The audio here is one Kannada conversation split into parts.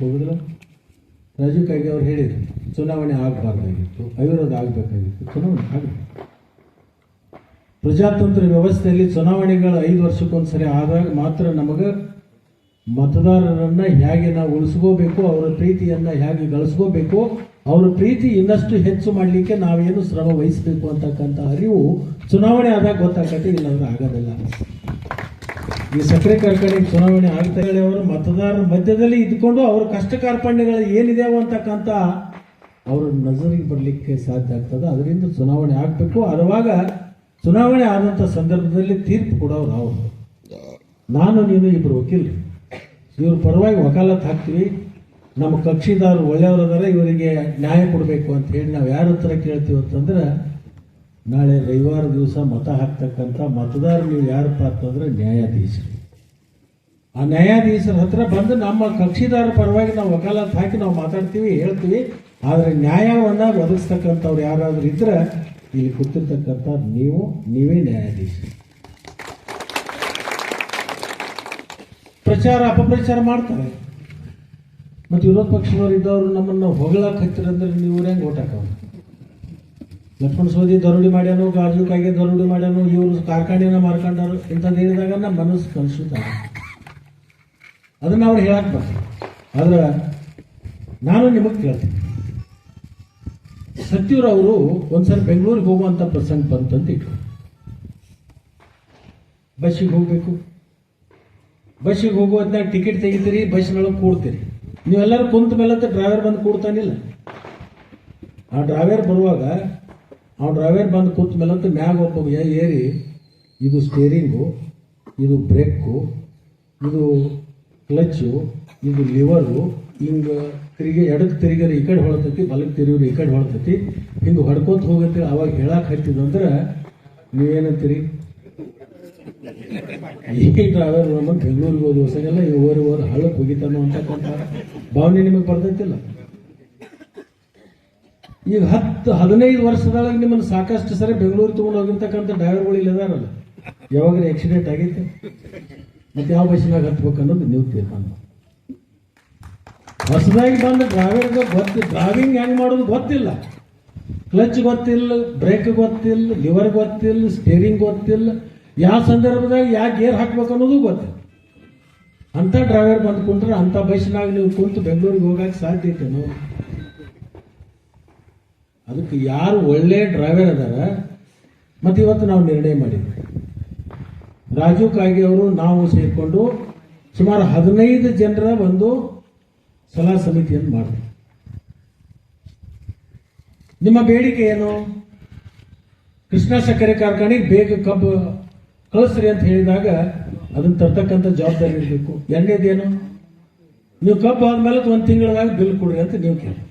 ಹೋಗುದಿಲ್ಲ? ರಾಜೀವ್ ಕೈಗೆ ಅವ್ರು ಹೇಳಿದ್ರು, ಚುನಾವಣೆ ಆಗಬಾರ್ದಾಗಿತ್ತು, ಅವಿರೋಧ ಆಗಬೇಕಾಗಿತ್ತು, ಚುನಾವಣೆ ಆಗಬೇಕು. ಪ್ರಜಾತಂತ್ರ ವ್ಯವಸ್ಥೆಯಲ್ಲಿ ಚುನಾವಣೆಗಳು ಐದು ವರ್ಷಕ್ಕೊಂದ್ಸರಿ ಆದಾಗ ಮಾತ್ರ ನಮಗೆ ಮತದಾರರನ್ನ ಹೇಗೆ ನಾವು ಉಳಿಸ್ಕೋಬೇಕು, ಅವರ ಪ್ರೀತಿಯನ್ನ ಹೇಗೆ ಗಳಿಸ್ಕೋಬೇಕು, ಅವರ ಪ್ರೀತಿ ಇನ್ನಷ್ಟು ಹೆಚ್ಚು ಮಾಡಲಿಕ್ಕೆ ನಾವೇನು ಶ್ರಮ ವಹಿಸಬೇಕು ಅಂತಕ್ಕಂಥ ಅರಿವು ಚುನಾವಣೆ ಆದಾಗ ಗೊತ್ತಾಗತ್ತೆ, ಇಲ್ಲಾಂದ್ರೆ ಆಗೋದಿಲ್ಲ. ಈ ಸಕ್ಕರೆ ಕಾರ್ಖಾನೆ ಚುನಾವಣೆ ಆಗ್ತಾ ಅವರು ಮತದಾರರ ಮಧ್ಯದಲ್ಲಿ ಇದ್ಕೊಂಡು ಅವ್ರ ಕಷ್ಟ ಕಾರ್ಪಣ್ಯಗಳು ಏನಿದೆಯೋ ಅಂತಕ್ಕಂಥ ಅವ್ರ ನಜರಿಗೆ ಬರಲಿಕ್ಕೆ ಸಾಧ್ಯ ಆಗ್ತದೆ. ಅದರಿಂದ ಚುನಾವಣೆ ಆಗಬೇಕು. ಅದುವಾಗ ಚುನಾವಣೆ ಆದಂಥ ಸಂದರ್ಭದಲ್ಲಿ ತೀರ್ಪು ಕೊಡೋರು ಅವರು ನಾನು, ನೀನು ಇಬ್ಬರು ವಕೀಲರು. ಇವ್ರ ಪರವಾಗಿ ವಕಾಲತ್ ಹಾಕ್ತೀವಿ. ನಮ್ಮ ಕಕ್ಷಿದಾರರು ಒಳ್ಳೆಯವರದಾರೆ ಇವರಿಗೆ ನ್ಯಾಯ ಕೊಡಬೇಕು ಅಂತ ಹೇಳಿ ನಾವು ಯಾರ ಹತ್ರ ಕೇಳ್ತೀವಿ ಅಂತಂದ್ರೆ ನಾಳೆ ರವಿವಾರ ದಿವಸ ಮತ ಹಾಕ್ತಕ್ಕಂಥ ಮತದಾರರು ನೀವು ಯಾರಪ್ಪ ಅಂತಂದರೆ ನ್ಯಾಯಾಧೀಶರು. ಆ ನ್ಯಾಯಾಧೀಶರ ಹತ್ರ ಬಂದು ನಮ್ಮ ಕಕ್ಷಿದಾರ ಪರವಾಗಿ ನಾವು ವಕಾಲತ್ ಹಾಕಿ ನಾವು ಮಾತಾಡ್ತೀವಿ, ಹೇಳ್ತೀವಿ. ಆದರೆ ನ್ಯಾಯವನ್ನು ಒದಗಿಸ್ತಕ್ಕಂಥವ್ರು ಯಾರಾದರೂ ಇದ್ರೆ ಇಲ್ಲಿ ಕೂತಿರ್ತಕ್ಕಂಥ ನೀವು, ನೀವೇ ನ್ಯಾಯಾಧೀಶರು. ಪ್ರಚಾರ, ಅಪಪ್ರಚಾರ ಮಾಡ್ತಾರೆ. ಮತ್ತು ವಿರೋಧ ಪಕ್ಷದವರು ಇದ್ದವರು ನಮ್ಮನ್ನು ಹೊಗಳಕ್ಕೆ ಹತ್ತಿರಂದ್ರೆ ನೀವು ಹೆಂಗೆ ಓಟ್ ಹಾಕೋರು ಲಕ್ಷ್ಮಣ ಸೋದಿ ದರೋಡಿ ಮಾಡ್ಯಾನು ಗಾಜು ಕಾಗೆ ದರೋಡಿ ಮಾಡ್ಯಾನು, ಇವರು ಕಾರ್ಖಾನೆನ ಮಾರ್ಕೊಂಡಾರು ಇಂಥದ್ದು ಹೇಳಿದಾಗ ನಮ್ಮ ಮನಸ್ಸು ಕಲಿಸುತ್ತ ಅದನ್ನ ಅವ್ರು ಹೇಳಕ್ ಬರ್ತಾರೆ. ಆದ್ರೆ ನಾನು ನಿಮಗೆ ಕೇಳ್ತೀನಿ. ಸತ್ಯೂರವರು ಒಂದ್ಸಲ ಬೆಂಗಳೂರಿಗೆ ಹೋಗುವಂಥ ಪ್ರಸಂಗ ಬಂತಂತ ಇಟ್ಟು ಬಸ್ಸಿಗೆ ಹೋಗ್ಬೇಕು. ಬಸ್ಸಿಗೆ ಹೋಗುವಂತ ಟಿಕೆಟ್ ತೆಗಿತೀರಿ ಬಸ್ನೊಳಗೆ ಕೂಡ್ತೀರಿ. ನೀವೆಲ್ಲರೂ ಕುಂತ ಮೇಲೆ ಡ್ರೈವರ್ ಬಂದು ಕೂಡ್ತಾನಿಲ್ಲ. ಆ ಡ್ರೈವರ್ ಬರುವಾಗ ಆ ಡ್ರೈವರ್ ಬಂದು ಕೂತ ಮೇಲಂತೂ ಮ್ಯಾಗ ಒಬ್ಬ ಏರಿ, ಇದು ಸ್ಟೇರಿಂಗು ಇದು ಬ್ರೇಕು ಇದು ಕ್ಲಚ್ಚು ಇದು ಲಿವರು ಹಿಂಗೆ ತಿರುಗಿ ಎಡಕ್ಕೆ ತಿರುಗಿರಿ ಈ ಕಡೆ ಹೊಳ್ತೈತಿ ಬಲಕ್ಕೆ ತಿರುಗಿರಿ ಈ ಕಡೆ ಹೊಳ್ತೈತಿ, ಹಿಂಗೆ ಹೊಡ್ಕೊತ ಹೋಗತ್ತೆ ಅವಾಗ ಹೇಳಕ್ಕೆ ಹತ್ತಿದಂದ್ರೆ ನೀವೇನಂತೀರಿ ಈ ಡ್ರೈವರ್ ನಮ್ಮ ಬೆಂಗಳೂರಿಗೆ ಹೋದ ದಿವಸಗೆಲ್ಲ ಇವರು ಇವರು ಹಳ್ಳಕ್ಕೆ ಹೋಗಿತಾನೋ ಅಂತಕ್ಕಂಥ ಭಾವನೆ ನಿಮಗೆ ಬರ್ತೈತಿಲ್ಲ? ಈಗ ಹತ್ತು, ಹದಿನೈದು ವರ್ಷದೊಳಗೆ ನಿಮ್ಮನ್ನು ಸಾಕಷ್ಟು ಸರಿ ಬೆಂಗಳೂರು ತಗೊಂಡು ಹೋಗಿರ್ತಕ್ಕಂಥ ಡ್ರೈವರ್ಗಳು ಇಲ್ಲಿ ಅದಾರಲ್ಲ ಯಾವಾಗ ಆಕ್ಸಿಡೆಂಟ್ ಆಗೈತೆ ಮತ್ತೆ ಯಾವ ಬಸ್ಸಿನಾಗ ಹತ್ಬೇಕು ಅನ್ನೋದು ನೀವು ತೀರ್ಮಾನ. ಹೊಸದಾಗಿ ಬಂದ ಡ್ರೈವರ್ಗೆ ಗೊತ್ತಿ ಡ್ರೈವಿಂಗ್ ಹೆಂಗ್ ಮಾಡೋದು ಗೊತ್ತಿಲ್ಲ. ಕ್ಲಚ್ ಗೊತ್ತಿಲ್ಲ ಬ್ರೇಕ್ ಗೊತ್ತಿಲ್ಲ ಲಿವರ್ ಗೊತ್ತಿಲ್ಲ ಸ್ಟೇರಿಂಗ್ ಗೊತ್ತಿಲ್ಲ. ಯಾವ ಸಂದರ್ಭದಾಗ ಯಾವ ಗೇರ್ ಹಾಕ್ಬೇಕು ಅನ್ನೋದು ಗೊತ್ತಿಲ್ಲ. ಅಂತ ಡ್ರೈವರ್ ಬಂದು ಕುಂತ್ರೆ ಅಂತ ಬಸ್ಸಿನಾಗ ನೀವು ಕುಂತು ಬೆಂಗಳೂರಿಗೆ ಹೋಗಕ್ಕೆ ಸಾಧ್ಯ ಐತೇನು ಅದಕ್ಕೆ ಯಾರು ಒಳ್ಳೆ ಡ್ರೈವರ್ ಅದಾರ, ಮತ್ತೆ ಇವತ್ತು ನಾವು ನಿರ್ಣಯ ಮಾಡಿದ್ವಿ. ರಾಜು ಕಾಗೆ ಅವರು, ನಾವು ಸೇರಿಕೊಂಡು ಸುಮಾರು ಹದಿನೈದು ಜನರ ಒಂದು ಸಲಹಾ ಸಮಿತಿಯನ್ನು ಮಾಡಿದ್ವಿ. ನಿಮ್ಮ ಬೇಡಿಕೆ ಏನು? ಕೃಷ್ಣ ಸಕ್ಕರೆ ಕಾರ್ಖಾನೆಗೆ ಬೇಗ ಕಬ್ಬು ಕಳಿಸ್ರಿ ಅಂತ ಹೇಳಿದಾಗ ಅದನ್ನು ತರ್ತಕ್ಕಂಥ ಜವಾಬ್ದಾರಿ ಇರಬೇಕು. ಎರಡನೇದೇನು? ನೀವು ಕಬ್ಬು ಆದ್ಮೇಲೆ ಒಂದು ತಿಂಗಳದಾಗ ಬಿಲ್ ಕೊಡ್ರಿ ಅಂತ ನೀವು ಕೇಳಿ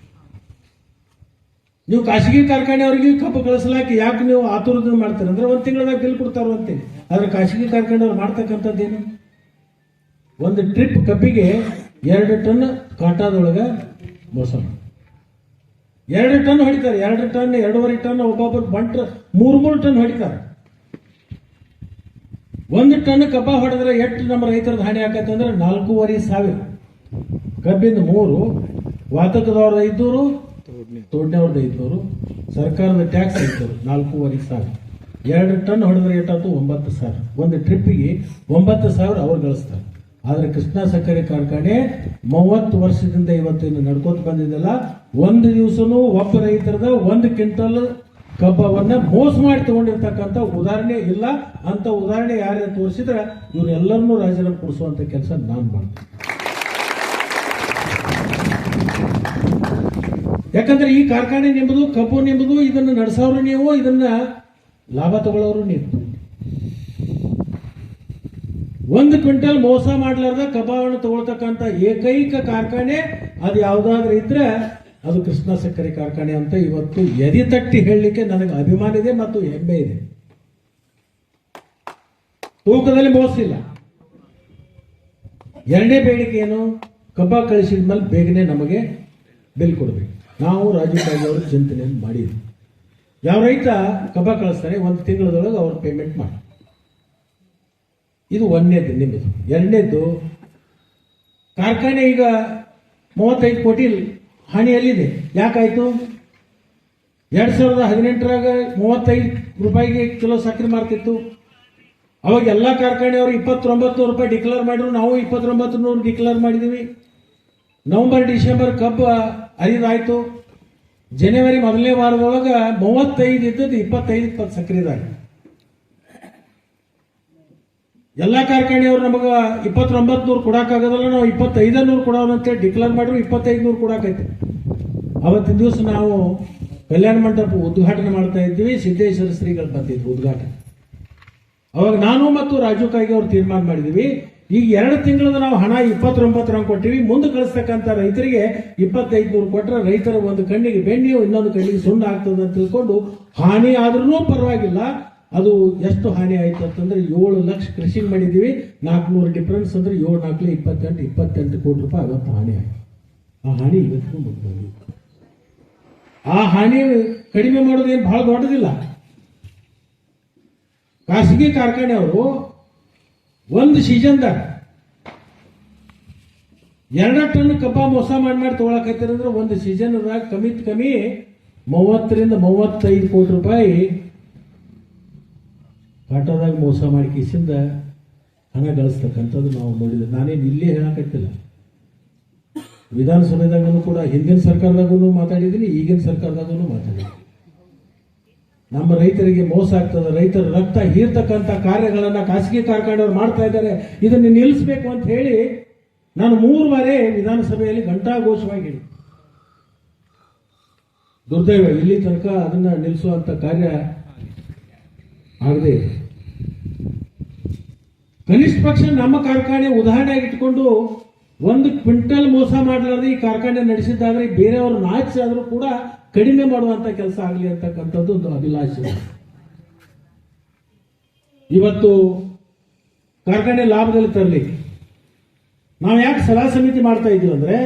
ನೀವು ಖಾಸಗಿ ಕಾರ್ಖಾನೆಯವ್ರಿಗೆ ಕಬ್ಬು ಕಳಿಸ್ಲಾಕ ಯಾಕೆ ನೀವು ಆತುರದ ಮಾಡ್ತಾರೆ? ಅಂದ್ರೆ ಒಂದು ತಿಂಗಳದಾಗ ಬಿಲ್ ಕೊಡ್ತಾರ ಅಂತೀನಿ ಆದ್ರೆ ಖಾಸಗಿ ಕಾರ್ಖಾನೆಯವ್ರು ಮಾಡ್ತಕ್ಕಂಥದ್ದೇನು? ಒಂದು ಟ್ರಿಪ್ ಕಬ್ಬಿಗೆ ಎರಡು ಟನ್ ಕಾಟಾದೊಳಗೆ ಮೋಸ ಎರಡು ಟನ್ ಹೊಡಿತಾರೆ. ಎರಡು ಟನ್, ಎರಡೂವರೆ ಟನ್, ಒಬ್ಬೊಬ್ಬರು ಬಂಟ್ರ ಮೂರು ಮೂರು ಟನ್ ಹೊಡಿತಾರೆ. ಒಂದು ಟನ್ ಕಬ್ಬ ಹೊಡೆದ್ರೆ ಎಷ್ಟು ನಮ್ಮ ರೈತರದ ಹಾನಿ ಆಕತ್ತೆ ಅಂದ್ರೆ ನಾಲ್ಕೂವರೆ ಸಾವಿರ. ಕಬ್ಬಿಂದ ಮೂರು, ವಾತಕದವ್ರ ಐದ್ನೂರು ತೋಡ್ನವ್ರದ್ದು ಐದುನೂರು ಸರ್ಕಾರದ ಟ್ಯಾಕ್ಸ್ ಐದುನೂರು ನಾಲ್ಕೂವರೆ ಸಾವಿರ. ಎರಡು ಟನ್ ಹೊಡೆದ ರೇಟ್ ಆಯ್ತು ಒಂಬತ್ತು ಸಾವಿರ. ಒಂದು ಟ್ರಿಪ್ಪಿಗೆ ಒಂಬತ್ತು ಸಾವಿರ ಅವ್ರು ಗಳಿಸ್ತಾರೆ. ಆದ್ರೆ ಕೃಷ್ಣ ಸಕ್ಕರೆ ಕಾರ್ಖಾನೆ ಮೂವತ್ತು ವರ್ಷದಿಂದ ಇವತ್ತಿನ ನಡ್ಕೋತ ಬಂದಿದ್ದಲ್ಲ, ಒಂದು ದಿವಸನೂ ಒಬ್ಬ ರೈತರದ ಒಂದು ಕ್ವಿಂಟಲ್ ಕಬ್ಬವನ್ನ ಮೋಸ ಮಾಡಿ ತಗೊಂಡಿರ್ತಕ್ಕಂಥ ಉದಾಹರಣೆ ಇಲ್ಲ. ಅಂತ ಉದಾಹರಣೆ ಯಾರೇ ತೋರಿಸಿದ್ರೆ, ಇವರೆಲ್ಲರನ್ನೂ ರಾಜೀನಾಮೆ ಕೊಡಿಸುವಂತ ಕೆಲಸ ನಾನು ಮಾಡ್ತೀನಿ. ಯಾಕಂದ್ರೆ ಈ ಕಾರ್ಖಾನೆ ನಿಂಬುದು ಕಬ್ಬು ನಿಂಬುದು ಇದನ್ನು ನಡೆಸೋರು ನೀವು, ಇದನ್ನ ಲಾಭ ತಗೊಳ್ಳೋರು ನೀವು. ಒಂದು ಕ್ವಿಂಟಲ್ ಮೋಸ ಮಾಡ್ಲಾರ್ದ ಕಬಾವನ್ನು ತಗೊಳ್ತಕ್ಕಂಥ ಏಕೈಕ ಕಾರ್ಖಾನೆ, ಅದು ಯಾವುದಾದ್ರೂ ಇದ್ರೆ ಅದು ಕೃಷ್ಣ ಸಕ್ಕರೆ ಕಾರ್ಖಾನೆ ಅಂತ ಇವತ್ತು ಎದೆ ತಟ್ಟಿ ಹೇಳಲಿಕ್ಕೆ ನನಗೆ ಅಭಿಮಾನ ಇದೆ ಮತ್ತು ಹೆಮ್ಮೆ ಇದೆ. ತೂಕದಲ್ಲಿ ಮೋಸಿಲ್ಲ ಎರಡನೇ ಬೇಡಿಕೆ ಏನು? ಕಬ್ಬ ಕಳಿಸಿದ ಮೇಲೆ ಬೇಗನೆ ನಮಗೆ ಬಿಲ್ ಕೊಡಬೇಕು. ನಾವು ರಾಜೀವ್ ಗಾಂಧಿ ಅವರು ಚಿಂತನೆಯನ್ನು ಮಾಡಿದ್ವಿ. ಯಾವ ರೈತ ಕಬ್ಬ ಕಳಿಸ್ತಾರೆ, ಒಂದು ತಿಂಗಳದೊಳಗೆ ಅವ್ರು ಪೇಮೆಂಟ್ ಮಾಡಿ ಇದು ಒಂದನೇದು ನಿಮ್ಮದು ಎರಡನೇದು ಕಾರ್ಖಾನೆ ಈಗ ಮೂವತ್ತೈದು ಕೋಟಿ ಹಾನಿಯಲ್ಲಿದೆ. ಯಾಕಾಯಿತು? ಎರಡು ಸಾವಿರದ ಹದಿನೆಂಟರಾಗ ಮೂವತ್ತೈದು ರೂಪಾಯಿಗೆ ಕಿಲೋ ಸಕ್ಕರೆ ಮಾರ್ತಿತ್ತು. ಅವಾಗ ಎಲ್ಲ ಕಾರ್ಖಾನೆಯವರು ಇಪ್ಪತ್ತೊಂಬತ್ತು ರೂಪಾಯಿ ಡಿಕ್ಲೇರ್ ಮಾಡಿದ್ರು, ನಾವು ಇಪ್ಪತ್ತೊಂಬತ್ತು ನೂರು ಡಿಕ್ಲೇರ್ ಮಾಡಿದೀವಿ. ನವೆಂಬರ್, ಡಿಸೆಂಬರ್ ಕಬ್ಬು ಅರಿದಾಯ್ತು ಜನವರಿ ಮೊದಲನೇ ವಾರದೊಳಗೆ ಮೂವತ್ತೈದು ಇದ್ದದ್ದು ಇಪ್ಪತ್ತೈದು ಇಪ್ಪತ್ತು ಸಕ್ಕರೆ ಎಲ್ಲಾ ಕಾರ್ಖಾನೆಯವರು ನಮಗ ಇಪ್ಪತ್ತೊಂಬತ್ತು ನೂರು ಕೊಡೋಕ್ಕಾಗೋದಲ್ಲ, ನಾವು ಇಪ್ಪತ್ತೈದು ನೂರು ಕೊಡೋಣ ಡಿಕ್ಲೇರ್ ಮಾಡಿದ್ರು ಇಪ್ಪತ್ತೈದು ನೂರು ಕೊಡೋಕೈತೆ. ಅವತ್ತಿನ ದಿವಸ ನಾವು ಕಲ್ಯಾಣ ಮಂಟಪ ಉದ್ಘಾಟನೆ ಮಾಡ್ತಾ ಇದ್ವಿ ಸಿದ್ದೇಶ್ವರ ಶ್ರೀಗಳು ಬಂದಿದ್ವು ಉದ್ಘಾಟನೆ. ಅವಾಗ ನಾನು ಮತ್ತು ರಾಜು ಕಾಯ್ಗೆ ಅವ್ರು ತೀರ್ಮಾನ ಮಾಡಿದ್ವಿ. ಈಗ ಎರಡು ತಿಂಗಳದ ನಾವು ಹಣ ಇಪ್ಪತ್ತೊಂಬತ್ತರಂಗ್ ಕೊಟ್ಟಿವಿ. ಮುಂದೆ ಕಳಿಸ್ತಕ್ಕಂಥ ರೈತರಿಗೆ ಇಪ್ಪತ್ತೈದು ನೂರು ಕೊಟ್ಟರೆ ರೈತರ ಒಂದು ಕಣ್ಣಿಗೆ ಬೆಣ್ಣೆ ಇನ್ನೊಂದು ಕಣ್ಣಿಗೆ ಸುಣ್ಣ ಆಗ್ತದೆ ಅಂತ ತಿಳ್ಕೊಂಡು ಹಾನಿ ಆದ್ರೂ ಪರವಾಗಿಲ್ಲ. ಅದು ಎಷ್ಟು ಹಾನಿ ಆಯ್ತು ಅಂತಂದ್ರೆ ಏಳು ಲಕ್ಷ ಕೃಷಿ ಮಾಡಿದ್ದೀವಿ ನಾಲ್ಕುನೂರು ಡಿಫ್ರೆನ್ಸ್ ಅಂದ್ರೆ ಏಳು ನಾಲ್ಕು ಇಪ್ಪತ್ತೆಂಟು ಇಪ್ಪತ್ತೆಂಟು ಕೋಟಿ ರೂಪಾಯಿ ಅವತ್ತು ಹಾನಿ ಆಯ್ತು. ಆ ಹಾನಿ ಇವತ್ತಿಗೂ ಮುಗ್ದೋಗಿದೆ. ಆ ಹಾನಿ ಕಡಿಮೆ ಮಾಡೋದೇನು ಬಹಳ ದೊಡ್ಡದಿಲ್ಲ. ಖಾಸಗಿ ಕಾರ್ಖಾನೆಯವರು ಒಂದು ಸೀಸನ್ದಾಗ ಎರಡ ಟನ್ ಕಬ್ಬ ಮೋಸ ಮಾಡಿ ಮಾಡಿ ತಗೊಳಕತ್ತಾರೆ ಅಂದ್ರೆ ಒಂದು ಸೀಸನ್ದಾಗ ಕಮಿತ್ ಕಮ್ಮಿ ಮೂವತ್ತರಿಂದ ಮೂವತ್ತೈದು ಕೋಟಿ ರೂಪಾಯಿ ಕಾಟದಾಗ ಮೋಸ ಮಾಡಿ ಕಿಸಿಂದ ಹಣ ಗಳಿಸ್ತಕ್ಕಂಥದ್ದು ನಾವು ನೋಡಿದ್ವಿ ನಾನೇನು ಇಲ್ಲೇ ಹೇಳಕತ್ತಿಲ್ಲ. ವಿಧಾನಸಭೆದಾಗೂ ಕೂಡ ಹಿಂದಿನ ಸರ್ಕಾರದಾಗೂ ಮಾತಾಡಿದ್ದೀನಿ, ಈಗಿನ ಸರ್ಕಾರದಾಗೂ ಮಾತಾಡಿದ್ದೀನಿ. ನಮ್ಮ ರೈತರಿಗೆ ಮೋಸ ಆಗ್ತದೆ, ರೈತರ ರಕ್ತ ಹೀರ್ತಕ್ಕಂಥ ಕಾರ್ಯಗಳನ್ನು ಖಾಸಗಿ ಕಾರ್ಖಾನೆಯವರು ಮಾಡ್ತಾ ಇದ್ದಾರೆ. ಇದನ್ನು ನಿಲ್ಲಿಸಬೇಕು ಅಂತ ಹೇಳಿ ನಾನು ಮೂರು ಬಾರಿ ವಿಧಾನಸಭೆಯಲ್ಲಿ ಘಂಟಾಘೋಷವಾಗಿ ಹೇಳಿ ದುರ್ದೈವ, ಇಲ್ಲಿ ತನಕ ಅದನ್ನ ನಿಲ್ಲಿಸುವಂತ ಕಾರ್ಯ ಆಗದೆ ಕನಿಷ್ಠ ಪಕ್ಷ ನಮ್ಮ ಕಾರ್ಖಾನೆ ಉದಾಹರಣೆ ಇಟ್ಕೊಂಡು ಒಂದು ಕ್ವಿಂಟಲ್ ಮೋಸ ಮಾಡಲಾರ್ದು ಈ ಕಾರ್ಖಾನೆ ನಡೆಸಿದ್ದಾದ್ರೆ ಬೇರೆಯವರು ನಾಚಿಸಾದರೂ ಕೂಡ ಕಡಿಮೆ ಮಾಡುವಂತ ಕೆಲಸ ಆಗಲಿ ಅಂತಕ್ಕಂಥದ್ದು ಒಂದು ಅಭಿಲಾಷೆ. ಇವತ್ತು ಕಾರ್ಖಾನೆ ಲಾಭದಲ್ಲಿ ತರಲಿ ನಾವು ಯಾಕೆ ಸಲಹಾ ಸಮಿತಿ ಮಾಡ್ತಾ ಇದೀವಿ ಅಂದ್ರೆ,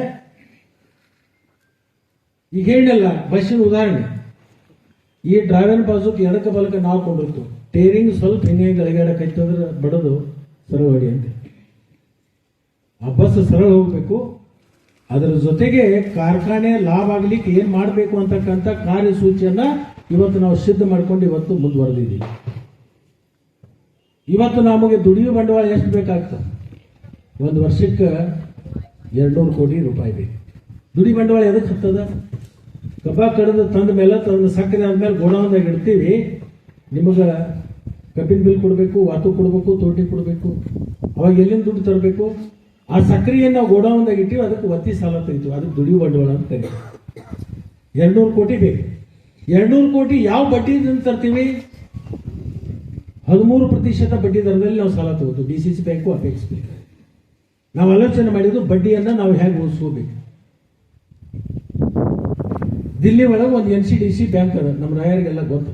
ಈಗ ಹೇಳಿಲ್ಲ, ಬಸ್ಸಿನ ಉದಾಹರಣೆ. ಈ ಡ್ರೈವರ್ ಬಾಜುಕ್ ಎಡಕ ಬಲಕ ನಾವು ಕೊಂಡಿರ್ತು ಟೇರಿಂಗ್ ಸ್ವಲ್ಪ ಹಿಂಗೆ ಅಂದ್ರೆ ಬಡದು ಸರಳ ಅಂತ. ಆ ಬಸ್ ಸರಳ ಹೋಗ್ಬೇಕು. ಅದರ ಜೊತೆಗೆ ಕಾರ್ಖಾನೆ ಲಾಭ ಆಗ್ಲಿಕ್ಕೆ ಏನ್ ಮಾಡಬೇಕು ಅಂತಕ್ಕಂಥ ಕಾರ್ಯಸೂಚಿಯನ್ನ ಇವತ್ತು ನಾವು ಸಿದ್ಧ ಮಾಡ್ಕೊಂಡು ಇವತ್ತು ಮುಂದುವರೆದಿದ್ದೀವಿ. ಇವತ್ತು ನಮಗೆ ದುಡಿಯುವ ಬಂಡವಾಳ ಎಷ್ಟು ಬೇಕಾಗ್ತದೆ? ಒಂದು ವರ್ಷಕ್ಕೆ ಎರಡ್ನೂರು ಕೋಟಿ ರೂಪಾಯಿ ಬೇಕು. ದುಡಿ ಬಂಡವಾಳ ಎದಕ್ಕೆ ಹತ್ತದ? ಕಬ್ಬ ಕಡಿದು ತಂದ ಮೇಲೆ ತಂದು ಸಕ್ಕರೆ ಆದ್ಮೇಲೆ ಗೋಡೌನ್ದಾಗ ಇಡ್ತೀವಿ. ನಿಮಗೆ ಕಬ್ಬಿನ ಬಿಲ್ ಕೊಡಬೇಕು, ವಾತು ಕೊಡಬೇಕು ತೋಟಿ ಕೊಡಬೇಕು. ಅವಾಗ ಎಲ್ಲಿಂದ ದುಡ್ಡು ತರಬೇಕು? ಆ ಸಕ್ಕರೆಯನ್ನು ನಾವು ಗೋಡೌನ್ದಾಗ ಇಟ್ಟಿವಿ, ಅದಕ್ಕೆ ಒತ್ತಿ ಸಾಲ ತೆಗಿತೀವಿ. ಅದಕ್ಕೆ ದುಡಿಯುವ ಬಂಡವಾಳ ಅಂತ ಕರೀತೀವಿ ಎರಡ್ನೂರು ಕೋಟಿ ಬೇಕು. ಎರಡ್ನೂರು ಕೋಟಿ ಯಾವ ಬಡ್ಡಿದಿಂದ ತರ್ತೀವಿ? ಹದಿಮೂರು ಪ್ರತಿಶತ ಬಡ್ಡಿ ದರದಲ್ಲಿ ನಾವು ಸಾಲ ತಗೋತೀವಿ. ಡಿ ಸಿ ಸಿ ಬ್ಯಾಂಕು ಅಪೇಕ್ಷ ನಾವು ಆಲೋಚನೆ ಮಾಡಿದ್ದು ಬಡ್ಡಿಯನ್ನು ನಾವು ಹೇಗೆ ಉಳಿಸ್ಕೋಬೇಕು? ದಿಲ್ಲಿ ಒಳಗೆ ಒಂದು N C D C bank ಅದ. ನಮ್ಮ ರಾಯರಿಗೆಲ್ಲ ಗೊತ್ತು.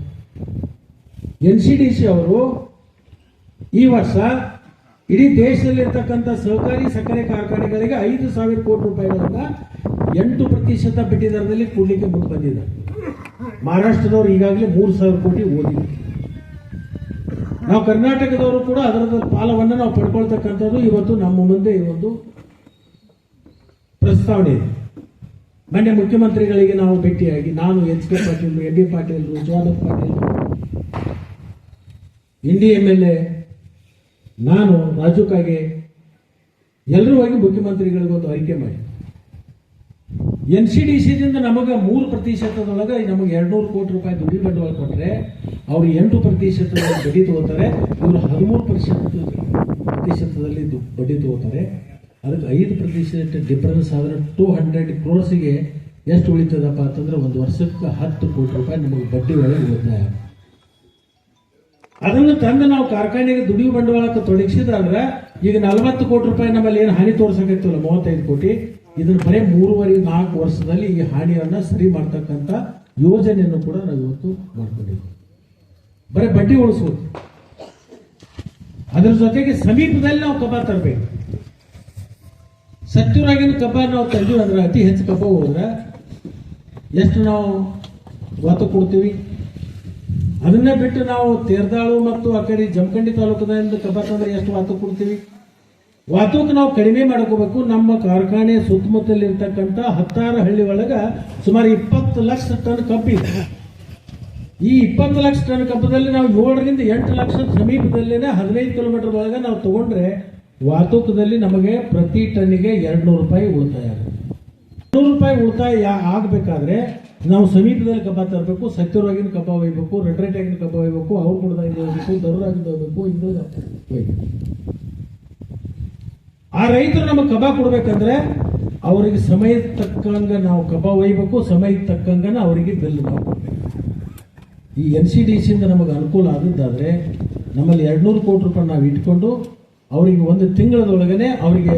ಎನ್ ಸಿ ಡಿ ಸಿ ಅವರು ಈ ವರ್ಷ ಇಡೀ ದೇಶದಲ್ಲಿರ್ತಕ್ಕಂಥ ಸಹಕಾರಿ ಸಕ್ಕರೆ ಕಾರ್ಖಾನೆಗಳಿಗೆ ಐದು ಸಾವಿರ ಕೋಟಿ ರೂಪಾಯಿಗಳನ್ನ ಎಂಟು ಪ್ರತಿಶತ ಬಡ್ಡಿ ದರದಲ್ಲಿ ಕೊಡ್ಲಿಕ್ಕೆ ಮುಂದೆ ಬಂದಿದೆ. ಮಹಾರಾಷ್ಟ್ರದವರು ಈಗಾಗಲೇ ಮೂರು ಸಾವಿರ ಕೋಟಿ ಓದಿದೆ ನಾವು ಕರ್ನಾಟಕದವರು ಕೂಡ ಅದರದ ಪಾಲವನ್ನು ನಾವು ಪಡ್ಕೊಳ್ತಕ್ಕಂಥದ್ದು ಇವತ್ತು ನಮ್ಮ ಮುಂದೆ ಈ ಒಂದು ಪ್ರಸ್ತಾವನೆ ಇದೆ. ಮೊನ್ನೆ ಮುಖ್ಯಮಂತ್ರಿಗಳಿಗೆ ನಾವು ಭೇಟಿಯಾಗಿ ನಾನು H K Patil M B Patil ಜ್ವಾಲಕ್ Patil Indi M L A ನಾನು ರಾಜು ಕಾಗೆ ಎಲ್ಲರೂ ಹೋಗಿ ಮುಖ್ಯಮಂತ್ರಿಗಳಿಗೆ ಒಂದು ಆಯ್ಕೆ ಮಾಡಿ ಎನ್ ಸಿ ಡಿ ಸಿದಿಂದ ನಮಗೆ ಮೂರು ಪ್ರತಿಶತದೊಳಗೆ ನಮಗೆ ಎರಡ್ನೂರು ಕೋಟಿ ರೂಪಾಯಿ ದುಡ್ಡಿ ಬಂಡವಾಳ ಕೊಟ್ಟರೆ ಅವ್ರು ಎಂಟು ಪ್ರತಿಶತದ ಬಡ್ಡಿ ತಗೋತಾರೆ, ಇವರು ಹದಿಮೂರು ಪ್ರತಿಶತ ಪ್ರತಿಶತದಲ್ಲಿ ಬಡ್ಡಿ ತಗೋತಾರೆ ಅದಕ್ಕೆ ಐದು ಪ್ರತಿಶತ ಡಿಫರೆನ್ಸ್ ಆದರೆ ಟೂ ಹಂಡ್ರೆಡ್ ಕ್ರೋರ್ಸಿಗೆ ಎಷ್ಟು ಉಳಿತದಪ್ಪ ಅಂತಂದ್ರೆ ಒಂದು ವರ್ಷಕ್ಕೆ ಹತ್ತು ಕೋಟಿ ರೂಪಾಯಿ ನಮಗೆ ಬಡ್ಡಿ ಒಳಗೆ ಉಳಿತಾಯ. ಅದನ್ನು ತಂದು ನಾವು ಕಾರ್ಖಾನೆಗೆ ದುಡಿಯುವ ಬಂಡವಾಳಕ್ಕೆ ತೊಡಗಿಸಿದ್ರೆ ಈಗ ನಲವತ್ತು ಕೋಟಿ ರೂಪಾಯಿ ನಮ್ಮಲ್ಲಿ ಏನು ಹಾನಿ ತೋರ್ಸಕೈತಲ್ಲ ಮೂವತ್ತೈದು ಕೋಟಿ. ಇದನ್ನ ಬರೀ ಮೂರುವರೆ, ನಾಲ್ಕು ವರ್ಷದಲ್ಲಿ ಈ ಹಾನಿಯನ್ನ ಸರಿ ಮಾಡ್ತಕ್ಕಂಥ ಯೋಜನೆಯನ್ನು ಕೂಡ ನಾವು ಇವತ್ತು ಮಾಡ್ಕೊಂಡಿದ್ದೀವಿ. ಬರೀ ಬಡ್ಡಿ ಉಳಿಸೋದು. ಅದ್ರ ಜೊತೆಗೆ ಸಮೀಪದಲ್ಲಿ ನಾವು ಕಬ್ಬ ತರಬೇಕು. ಸತ್ತೂರಾಗಿನ ಕಬ್ಬ ನಾವು ತಂದಿವಿ ಅಂದ್ರೆ ಅತಿ ಹೆಚ್ಚು ಕಬ್ಬ ಹೋದ್ರೆ ಎಷ್ಟು ನಾವು ಒತ್ತು ಕೊಡ್ತೀವಿ? ಅದನ್ನೇ ಬಿಟ್ಟು ನಾವು ತೇರ್ದಾಳು ಮತ್ತು ಆ ಕಡೆ ಜಮಖಂಡಿ ತಾಲೂಕದಿಂದ ಕಬ್ಬ ತಂದ್ರೆ ಎಷ್ಟು ವಾತು ಕೊಡ್ತೀವಿ? ವಾತೂಕ್ ನಾವು ಕಡಿಮೆ ಮಾಡ್ಕೋಬೇಕು. ನಮ್ಮ ಕಾರ್ಖಾನೆ ಸುತ್ತಮುತ್ತಲಿರ್ತಕ್ಕಂಥ ಹತ್ತಾರು ಹಳ್ಳಿ ಒಳಗೆ ಸುಮಾರು ಇಪ್ಪತ್ತು ಲಕ್ಷ ಟನ್ ಕಬ್ಬಿದೆ ಈ ಇಪ್ಪತ್ತು ಲಕ್ಷ ಟನ್ ಕಬ್ಬದಲ್ಲಿ ನಾವು ಏಳರಿಂದ ಎಂಟು ಲಕ್ಷ ಸಮೀಪದಲ್ಲಿನೇ ಹದಿನೈದು ಕಿಲೋಮೀಟರ್ ಒಳಗೆ ನಾವು ತಗೊಂಡ್ರೆ ವಾತೂಕದಲ್ಲಿ ನಮಗೆ ಪ್ರತಿ ಟನ್ನಿಗೆ ಎರಡು ನೂರು ರೂಪಾಯಿ ಉಳಿತಾಯ ಆಗುತ್ತೆ. ನೂರು ರೂಪಾಯಿ ಉಳಿತಾಯ ಆಗಬೇಕಾದ್ರೆ ನಾವು ಸಮೀಪದಲ್ಲಿ ಕಬ್ಬ ತರಬೇಕು ಸತ್ಯವಾಗಿನ ಕಬ್ಬ ಒಯ್ಬೇಕು ರೆಡ್ ರೆಡ್ ಆಗಿನ ಕಬ್ಬ ಒಯ್ಬೇಕು, ಅವ್ರು ಕೊಡದಾಗಿಂದ ಹೋಗ್ಬೇಕು ದರರಾಗಿಂದ ಹೋಗ್ಬೇಕು ಇಂದ ಆ ರೈತರು ನಮಗೆ ಕಬ್ಬ ಕೊಡ್ಬೇಕಂದ್ರೆ ಅವರಿಗೆ ಸಮಯ ತಕ್ಕಂಗ ನಾವು ಕಬ್ಬ ಒಯ್ಬೇಕು ಸಮಯಕ್ಕೆ ತಕ್ಕಂಗನ ಅವರಿಗೆ ಬಿಲ್ ನಾವು ಕೊಡ್ಬೇಕು. ಈ ಎನ್ ಸಿ ಡಿ ಸಿಯಿಂದ ನಮಗೆ ಅನುಕೂಲ ಆದದ್ದಾದರೆ ನಮ್ಮಲ್ಲಿ ಎರಡುನೂರು ಕೋಟಿ ರೂಪಾಯಿ ನಾವು ಇಟ್ಕೊಂಡು ಅವರಿಗೆ ಒಂದು ತಿಂಗಳದೊಳಗನೆ ಅವರಿಗೆ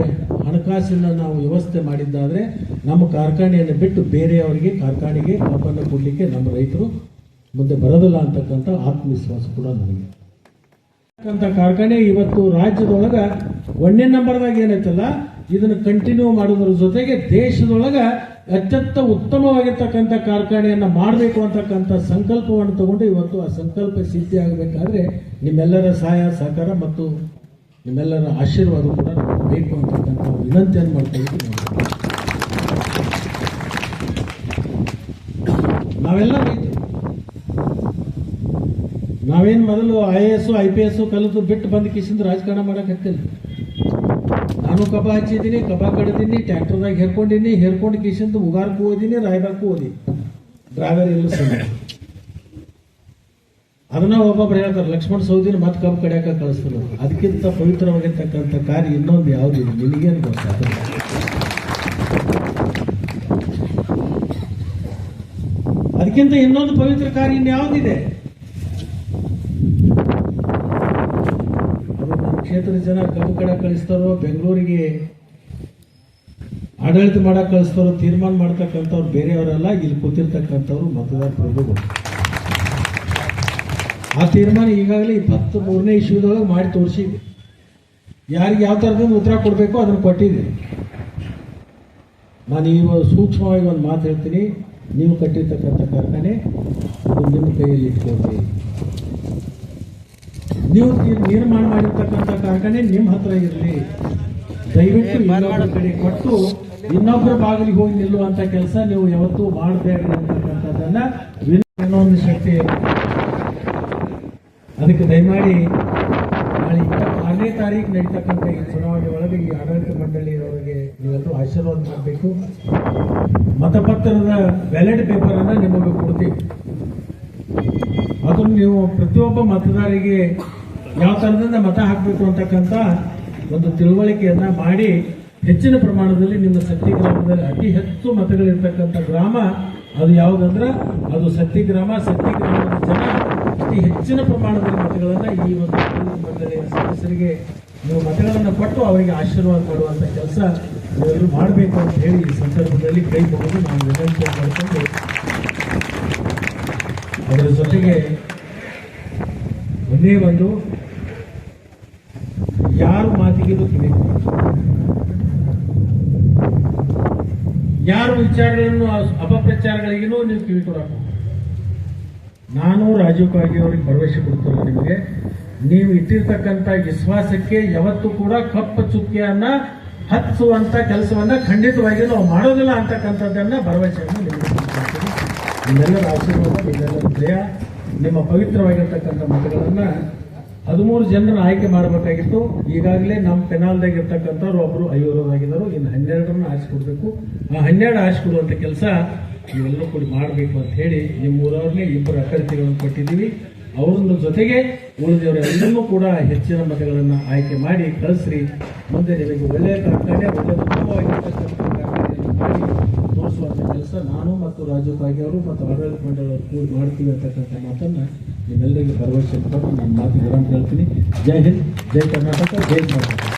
ಹಣಕಾಸಿನ ನಾವು ವ್ಯವಸ್ಥೆ ಮಾಡಿದ್ದಾದರೆ ನಮ್ಮ ಕಾರ್ಖಾನೆಯನ್ನು ಬಿಟ್ಟು ಬೇರೆಯವರಿಗೆ ಕಾರ್ಖಾನೆಗೆ ಕಬ್ಬನ್ನು ಕೊಡಲಿಕ್ಕೆ ನಮ್ಮ ರೈತರು ಮುಂದೆ ಬರೋದಿಲ್ಲ ಅಂತಕ್ಕಂಥ ಆತ್ಮವಿಶ್ವಾಸ ಕೂಡ ನನಗೆ ಅಂತ ಕಾರ್ಖಾನೆ ಇವತ್ತು ರಾಜ್ಯದೊಳಗ ಒಂದನೇ ನಂಬರ್ದಾಗ ಏನೈತಲ್ಲ ಇದನ್ನು ಕಂಟಿನ್ಯೂ ಮಾಡೋದ್ರ ಜೊತೆಗೆ ದೇಶದೊಳಗ ಅತ್ಯಂತ ಉತ್ತಮವಾಗಿರ್ತಕ್ಕಂಥ ಕಾರ್ಖಾನೆಯನ್ನ ಮಾಡಬೇಕು ಅಂತಕ್ಕಂಥ ಸಂಕಲ್ಪವನ್ನು ತಗೊಂಡು ಇವತ್ತು ಆ ಸಂಕಲ್ಪ ಸಿದ್ಧಿ ಆಗಬೇಕಾದ್ರೆ ನಿಮ್ಮೆಲ್ಲರ ಸಹಾಯ, ಸಹಕಾರ ಮತ್ತು ನಿಮ್ಮೆಲ್ಲರ ಆಶೀರ್ವಾದ ಕೂಡ ನಮಗೆ ಬೇಕು ಅಂತಕ್ಕಂಥ ವಿನಂತಿಯನ್ನು ಮಾಡ್ತಾ ನಾವೆಲ್ಲ ರೈತರು. ನಾವೇನು ಮೊದಲು I A S I P S ಕಲಿತು ಬಿಟ್ಟು ಬಂದು ಕಿಸಿಂದ ರಾಜಕಾರಣ ಮಾಡೋಕ್ಕಾಗ್ತಿಲ್ಲ ನಾನು ಕಬ ಹಚ್ಚಿದ್ದೀನಿ, ಕಬ ಕಡಿದೀನಿ ಟ್ಯಾಕ್ಟರ್ದಾಗ ಹೇರ್ಕೊಂಡಿನಿ ಹೇರ್ಕೊಂಡು ಕಿಸಿಂದ ಉಗಾರಕ್ಕೂ ಓದಿನಿ, ರಾಯಬಾಗ್ಕು ಓದಿ ಡ್ರೈವರ್ ಸಹ ಅದನ್ನ ಒಬ್ಬೊಬ್ರು ಹೇಳ್ತಾರೆ, ಲಕ್ಷ್ಮಣ ಸೌದಿನ ಮತ್ತೆ ಕಬ್ಬು ಕಡಿಯಾಕ ಕಳಿಸ್ತಾರೆ ಅದಕ್ಕಿಂತ ಪವಿತ್ರವಾಗಿರ್ತಕ್ಕಂಥ ಕಾರ್ಯ ಇನ್ನೊಂದು ಯಾವುದಿಲ್ಲ ನಿನಗೇನು ಗೊತ್ತಾಗ ಅದಕ್ಕಿಂತ ಇನ್ನೊಂದು ಪವಿತ್ರ ಕಾರ್ಯ ಇನ್ನು ಯಾವುದಿದೆ? ಕ್ಷೇತ್ರದ ಜನ ಕಬ್ಬು ಕಡೆ ಕಳಿಸ್ತಾರೋ, ಬೆಂಗಳೂರಿಗೆ ಆಡಳಿತ ಮಾಡಕ್ ಕಳಿಸ್ತಾರೋ, ತೀರ್ಮಾನ ಮಾಡ್ತಕ್ಕಂಥವ್ರು ಬೇರೆಯವರಲ್ಲ, ಇಲ್ಲಿ ಕೂತಿರ್ತಕ್ಕಂಥವ್ರು ಮತದಾರ ಪ್ರಭುಗಳು ಆ ತೀರ್ಮಾನ ಈಗಾಗಲೇ ಇಪ್ಪತ್ತ್ ಮೂರನೇ ಇಶ್ಯೂದೊಳಗೆ ಮಾಡಿ ತೋರಿಸಿದ್ವಿ. ಯಾರಿಗೆ ಯಾವ ಥರದಿಂದ ಉತ್ತರ ಕೊಡಬೇಕು ಅದನ್ನು ಕೊಟ್ಟಿದೆ ನಾನು ಈಗ ಸೂಕ್ಷ್ಮವಾಗಿ ಒಂದು ಮಾತು ಹೇಳ್ತೀನಿ. ನೀವು ಕಟ್ಟಿರ್ತಕ್ಕಂಥ ಕಾರ್ಖಾನೆ ಅದು ನಿಮ್ಮ ಕೈಯಲ್ಲಿ ಇಟ್ಕೊಳ್ತೀವಿ ನೀವು ನಿರ್ಮಾಣ ಮಾಡಿರ್ತಕ್ಕಂಥ ಕಾರ್ಖಾನೆ ನಿಮ್ಮ ಹತ್ರ ಇರಲಿ. ದಯವಿಟ್ಟು ಇನ್ನೊಬ್ಬರ ಕಡೆ ಕೊಟ್ಟು ಇನ್ನೊಬ್ಬರ ಬಾಗಿಲಿಗೆ ಹೋಗಿ ನಿಲ್ಲುವಂಥ ಕೆಲಸ ನೀವು ಯಾವತ್ತೂ ಮಾಡಬೇಡ್ರಿ ಅಂತಕ್ಕಂಥದ್ದನ್ನು ಒಂದು ಶಕ್ತಿ ಅದಕ್ಕೆ ದಯಮಾಡಿ ನಾಳೆ ಇಪ್ಪತ್ತಾರನೇ ತಾರೀಕು ನಡೀತಕ್ಕಂಥ ಈ ಚುನಾವಣೆ ಒಳಗೆ ಈ ಆಡಳಿತ ಮಂಡಳಿಯವರಿಗೆ ನೀವೆಲ್ಲರೂ ಆಶೀರ್ವಾದ ಮಾಡಬೇಕು. ಮತಪತ್ರದ ಬ್ಯಾಲೆಟ್ ಪೇಪರನ್ನು ನಿಮಗೆ ಕೊಡ್ತೀವಿ. ಅದನ್ನು ನೀವು ಪ್ರತಿಯೊಬ್ಬ ಮತದಾರರಿಗೆ ಯಾವ ಥರದಿಂದ ಮತ ಹಾಕಬೇಕು ಅಂತಕ್ಕಂಥ ಒಂದು ತಿಳುವಳಿಕೆಯನ್ನು ಮಾಡಿ ಹೆಚ್ಚಿನ ಪ್ರಮಾಣದಲ್ಲಿ ನಿಮ್ಮ ಸತ್ತಿ ಗ್ರಾಮದಲ್ಲಿ ಅತಿ ಹೆಚ್ಚು ಮತಗಳಿರ್ತಕ್ಕಂಥ ಗ್ರಾಮ ಅದು ಯಾವುದಂದ್ರೆ ಅದು ಸತ್ತಿ ಗ್ರಾಮ ಸತ್ತಿ ಗ್ರಾಮದ ಜನ ಅತಿ ಹೆಚ್ಚಿನ ಪ್ರಮಾಣದಲ್ಲಿ ಮತಗಳನ್ನ ಈ ಒಂದು ಮಂಡಳಿಯ ಸದಸ್ಯರಿಗೆ ನೀವು ಮತಗಳನ್ನು ಕೊಟ್ಟು ಅವರಿಗೆ ಆಶೀರ್ವಾದ ಮಾಡುವಂತ ಕೆಲಸ ಎಲ್ಲರೂ ಮಾಡಬೇಕು ಅಂತ ಹೇಳಿ ಈ ಸಂದರ್ಭದಲ್ಲಿ ಕೈ ಮುಗಿದು ನಾನು ವಿನಂತಿ ಮಾಡಿಕೊಂಡು ಅದರ ಜೊತೆಗೆ ಒಂದೇ ಒಂದು ಯಾರು ಮಾತಿಗೆ ಕಿವಿ ಯಾರು ವಿಚಾರಗಳನ್ನು ಅಪಪ್ರಚಾರಗಳಿಗೂ ನೀವು ಕಿವಿ ಕೊಡಬೇಕು ನಾನು ರಾಜೀವ್ ಕಾಗಿ ಅವರಿಗೆ ಭರವಸೆ ಕೊಡ್ತೀನಿ ನಿಮಗೆ ನೀವು ಇಟ್ಟಿರ್ತಕ್ಕಂಥ ವಿಶ್ವಾಸಕ್ಕೆ ಯಾವತ್ತೂ ಕೂಡ ಕಪ್ಪು ಚುಕ್ಕಿಯನ್ನ ಹಚ್ಚುವಂತ ಕೆಲಸವನ್ನ ಖಂಡಿತವಾಗಿ ನಾವು ಮಾಡೋದಿಲ್ಲ ಅಂತಕ್ಕಂಥದ್ದನ್ನು ಭರವಸೆಯನ್ನು ನಿಮಗೆ. ನಿಮ್ಮೆಲ್ಲರ ಆಶೀರ್ವಾದ, ನಿಮ್ಮೆಲ್ಲರ ಜಯ ನಿಮ್ಮ ಪವಿತ್ರವಾಗಿರ್ತಕ್ಕಂಥ ಮತಗಳನ್ನ ಹದಿಮೂರು ಜನರನ್ನು ಆಯ್ಕೆ ಮಾಡಬೇಕಾಗಿತ್ತು. ಈಗಾಗಲೇ ನಮ್ಮ ಪೆನಾಲ್ದಾಗ ಇರ್ತಕ್ಕಂಥವ್ರು ಒಬ್ಬರು ಐವರದಾಗಿದ್ದರು ಇನ್ನು ಹನ್ನೆರಡರನ್ನ ಆರಿಸ್ಕೊಡ್ಬೇಕು. ಆ ಹನ್ನೆರಡು ಆರಿಸ್ಕೊಡುವಂಥ ಕೆಲಸ ನೀವೆಲ್ಲರೂ ಕೂಡ ಮಾಡಬೇಕು ಅಂತ ಹೇಳಿ ನಿಮ್ಮ ಊರವ್ರನ್ನೇ ಇಬ್ಬರು ಅಭ್ಯರ್ಥಿಗಳನ್ನು ಕೊಟ್ಟಿದ್ದೀವಿ. ಅವ್ರನ್ನ ಜೊತೆಗೆ ಉಳಿದವರೆಲ್ಲರೂ ಕೂಡ ಹೆಚ್ಚಿನ ಮತಗಳನ್ನು ಆಯ್ಕೆ ಮಾಡಿ ಕಳಿಸ್ರಿ. ಮುಂದೆ ನಿಮಗೆ ಒಳ್ಳೆಯ ಕಾರ್ಖಾನೆ ಒಳ್ಳೆಯ ಉತ್ತಮವಾಗಿರ್ತಕ್ಕಂಥ ಕಾರ್ಖಾನೆಯನ್ನು ಮಾಡಿ ತೋರಿಸುವಂಥ ಕೆಲಸ ನಾನು ಮತ್ತು ರಾಜ್ಯ ಕಾಗಿ ಅವರು ಮತ್ತು ಆಡಳಿತ ಮಂಡಳಿಯವರು ಕೂಡಿ ಮಾಡ್ತೀವಿ ಅಂತಕ್ಕಂಥ ಮಾತನ್ನು ನಿಮ್ಮೆಲ್ಲರಿಗೆ ಭರವಸೆ ಕೊಟ್ಟು ನಾನು ಮಾತು ವಿರಾಮ ಹೇಳ್ತೀನಿ. ಜೈ ಹಿಂದ್, ಜೈ ಕರ್ನಾಟಕ ಜೈ ಕರ್ನಾಟಕ